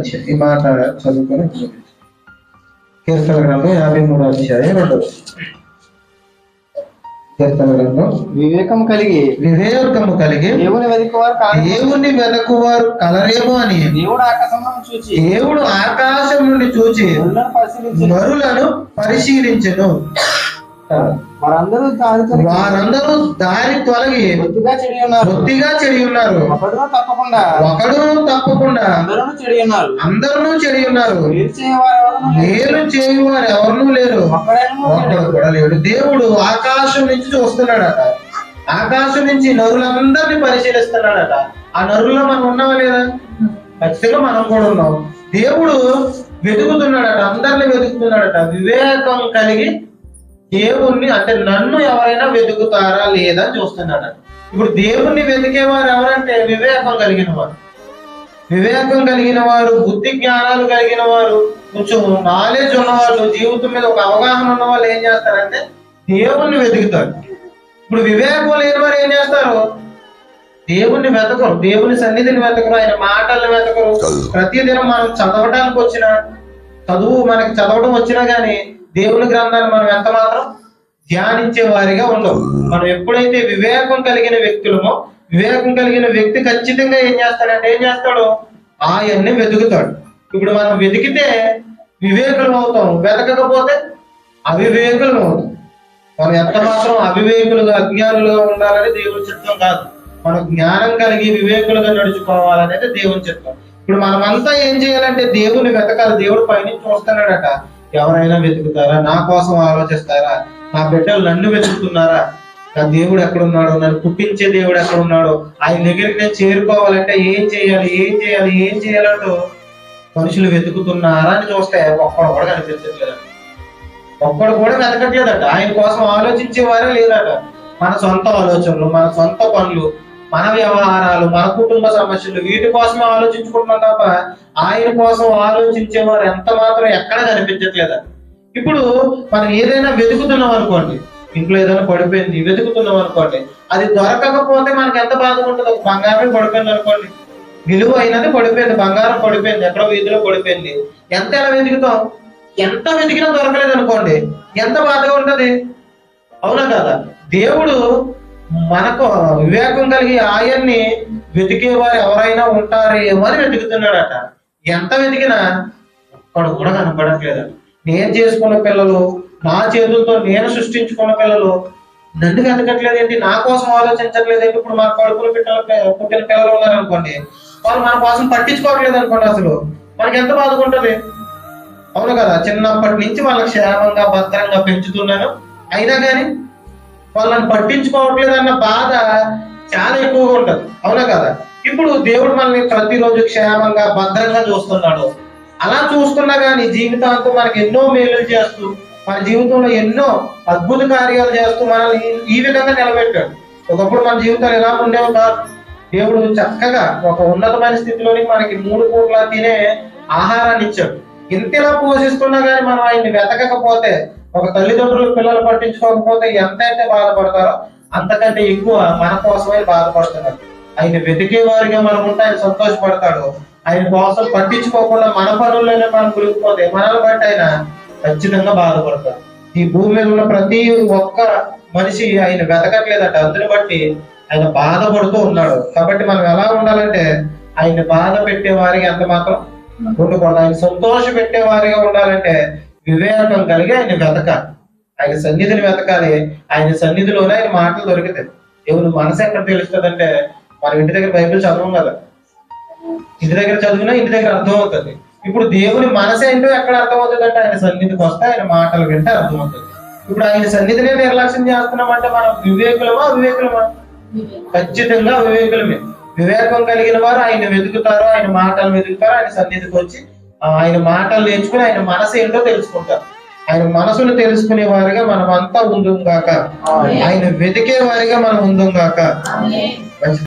వచ్చింది ఈ మాట చదువుకొని కీర్తన గ్రంథం యాభై మూడు అధ్యాయం రెండవ కీర్తన గ్రంథం వివేకం కలిగి వివేకము కలిగి దేవుని దేవుణ్ణి వెదకువారు కలరేమో అని. దేవుడు ఆకాశంలో చూచి దేవుడు ఆకాశం నుండి చూచి నరులను పరిశీలించెను. వారందరూ దానితో వారందరూ దారి తొలగి బొత్తిగా చెడి ఉన్నారు. బొత్తిగా చెడి ఉన్నారు. ఒకడు తప్పకుండా. ఒకడు తప్పకుండా. అందరూ చెడి ఉన్నారు. అందరూ చెడి ఉన్నారు. చేయవారు ఎవరు లేరు. ఒక్కడు కూడా లేడు. దేవుడు ఆకాశం నుంచి చూస్తున్నాడట. ఆకాశం నుంచి నరులందరినీ పరిశీలిస్తున్నాడట. ఆ నరుల్లో మనం ఉన్నావా లేదా? ఖచ్చితంగా మనం కూడా ఉన్నాం. దేవుడు వెతుకుతున్నాడట. అందరిని వెతుకుతున్నాడట. వివేకం కలిగి దేవుణ్ణి అంటే నన్ను ఎవరైనా వెతుకుతారా లేదా అని చూస్తున్నాడట ఇప్పుడు దేవుణ్ణి వెతికేవారు ఎవరంటే వివేకం కలిగిన వారు. వివేకం కలిగిన వారు బుద్ధి జ్ఞానాలు కలిగిన వారు కొంచెం నాలెడ్జ్ ఉన్నవాళ్ళు జీవితం మీద ఒక అవగాహన ఉన్న వాళ్ళు ఏం చేస్తారంటే దేవుణ్ణి వెతుకుతారు. ఇప్పుడు వివేకం లేని వారు ఏం చేస్తారు? దేవుణ్ణి వెతకరు. దేవుని సన్నిధిని వెతకరు. ఆయన మాటల్ని వెతకరు. ప్రతిదినం మనం చదవడానికి వచ్చిన చదువు మనకి చదవడం వచ్చినా గానీ దేవుని గ్రంథాన్ని మనం ఎంత మాత్రం ధ్యానించే వారిగా ఉండవు. మనం ఎప్పుడైతే వివేకం కలిగిన వ్యక్తులమో వివేకం కలిగిన వ్యక్తి ఖచ్చితంగా ఏం చేస్తాడంటే ఏం చేస్తాడు? ఆయన్ని వెతుకుతాడు. ఇప్పుడు మనం వెతికితే వివేకులం అవుతాం. వెతకకపోతే అవివేకులం అవుతాం. మనం ఎంత మాత్రం అవివేకులుగా అజ్ఞానులుగా ఉండాలని దేవుని చిత్తం కాదు. మనం జ్ఞానం కలిగి వివేకులుగా నడుచుకోవాలనేది దేవుని చిత్తం. ఇప్పుడు మనమంతా ఏం చేయాలంటే దేవుని వెతకాలి. దేవుడు పైనుంచి చూస్తున్నాడట ఎవరైనా వెతుకుతారా? నా కోసం ఆలోచిస్తారా? నా బిడ్డలు నన్ను వెతుకుతున్నారా? నా దేవుడు ఎక్కడున్నాడో నన్ను పుట్టించే దేవుడు ఎక్కడున్నాడో ఆయన దగ్గరికి నేను చేరుకోవాలంటే ఏం చేయాలి? ఏం చేయాలి? ఏం చేయాలంటూ మనుషులు వెతుకుతున్నారా అని చూస్తే ఒక్కడు కూడా కనిపించట్లేదు ఒక్కడు కూడా వెతకట్లేదట. ఆయన కోసం ఆలోచించే వారే లేదట మన సొంత ఆలోచనలు మన సొంత పనులు మన వ్యవహారాలు మన కుటుంబ సమస్యలు వీటి కోసమే ఆలోచించుకుంటున్నాం తప్ప ఆయన కోసం ఆలోచించేవారు ఎంత మాత్రం ఎక్కడ కనిపించట్లేదట ఇప్పుడు మనం ఏదైనా వెతుకుతున్నాం అనుకోండి ఇంట్లో ఏదైనా పడిపోయింది వెతుకుతున్నాం అనుకోండి అది దొరకకపోతే మనకి ఎంత బాధగా ఉంటుంది ఒక బంగారం పడిపోయింది అనుకోండి. విలువ అయినది పడిపోయింది బంగారం పడిపోయింది ఎక్కడో వీధిలో పడిపోయింది. ఎంత ఎలా వెతుకుతాం? ఎంత వెతికినా దొరకలేదు అనుకోండి ఎంత బాధగా ఉంటది? అవునా కదా? దేవుడు మనకు వివేకం కలిగి ఆయన్ని వెతికేవారు ఎవరైనా ఉంటారేమో అని వెతుకుతున్నాడట. ఎంత వెతికినా ఒక్కడు కూడా కనపడట్లేదు. నేను చేసుకున్న పిల్లలు నా చేతులతో నేను సృష్టించుకున్న పిల్లలు నన్ను వెతకట్లేదు ఏంటి నా కోసం ఆలోచించట్లేదు ఏంటి ఇప్పుడు మా కడుపులు పిల్లలు పుట్టిన పిల్లలు ఉన్నారు అనుకోండి వాళ్ళు మన కోసం పట్టించుకోవట్లేదు అనుకోండి అసలు. మనకి ఎంత బాధకుంటుంది? అవును కదా చిన్నప్పటి నుంచి వాళ్ళకి క్షేమంగా భద్రంగా పెంచుతున్నాను. అయినా కానీ వాళ్ళని పట్టించుకోవట్లేదు అన్న బాధ చాలా ఎక్కువగా ఉంటది. అవునా కదా? ఇప్పుడు దేవుడు మనల్ని ప్రతిరోజు క్షేమంగా భద్రంగా చూస్తున్నాడు. అలా చూస్తున్నా కానీ జీవితాంతం మనకి ఎన్నో మేలు చేస్తూ మన జీవితంలో ఎన్నో అద్భుత కార్యాలు చేస్తూ మనల్ని ఈ- ఈ విధంగా నిలబెట్టాడు. ఒకప్పుడు మన జీవితాలు ఎలా ఉండేవి కాదు. దేవుడు చక్కగా ఒక ఉన్నతమైన స్థితిలోని మనకి మూడు పూట్ల తినే ఆహారాన్ని ఇచ్చాడు. ఇంతలా పోషిస్తున్నా కానీ మనం ఆయన్ని వెతకకపోతే ఒక తల్లిదండ్రులు పిల్లలు పట్టించుకోకపోతే ఎంత అయితే బాధపడతారో అంతకంటే ఎక్కువ మన కోసమే బాధపడుతున్నారు. ఆయన వెతికే వారిగా మనం ఉంటే ఆయన సంతోషపడతాడు. ఆయన కోసం పట్టించుకోకుండా మన పనుల్లోనే మనం కులిగిపోతే మనల్ని బట్టి ఆయన ఖచ్చితంగా బాధపడతాడు. ఈ భూమి మీద ఉన్న ప్రతి ఒక్క మనిషి ఆయన వెతకట్లేదట. అందుని బట్టి ఆయన బాధపడుతూ ఉన్నాడు. కాబట్టి మనం ఎలా ఉండాలంటే ఆయన బాధ పెట్టే వారికి ఎంత మాత్రం ఉండకూడదు. ఆయన సంతోష పెట్టే వారిగా ఉండాలంటే వివేకం కలిగి ఆయన వెతకాలి. ఆయన సన్నిధిని వెతకాలి. ఆయన సన్నిధిలోనే ఆయన మాటలు దొరుకుతాయి దేవుని మనసు ఎక్కడ తెలుస్తుందంటే మన ఇంటి దగ్గర బైబిల్ చదవం కదా. ఇంటి దగ్గర చదివినా ఇంటి దగ్గర అర్థం అవుతుంది ఇప్పుడు దేవుని మనసు ఏంటో ఎక్కడ అర్థం అవుతుంది అంటే ఆయన సన్నిధికి వస్తే ఆయన మాటలు వింటే అర్థం అవుతుంది ఇప్పుడు ఆయన సన్నిధినే నిర్లక్ష్యం చేస్తున్నామంటే మనం వివేకులమా వివేకులమా ఖచ్చితంగా వివేకులమే వివేకం కలిగిన వారు ఆయన వెతుకుతారు ఆయన మాటలు వెతుకుతారు ఆయన సన్నిధికి వచ్చి ఆయన మాటలు నేర్చుకుని ఆయన మనసు ఏంటో తెలుసుకుంటారు. ఆయన మనసును తెలుసుకునే వారిగా మనం అంతా ఉందుం గాక. ఆయన వెతికే వారిగా మనం ఉందుం గాక.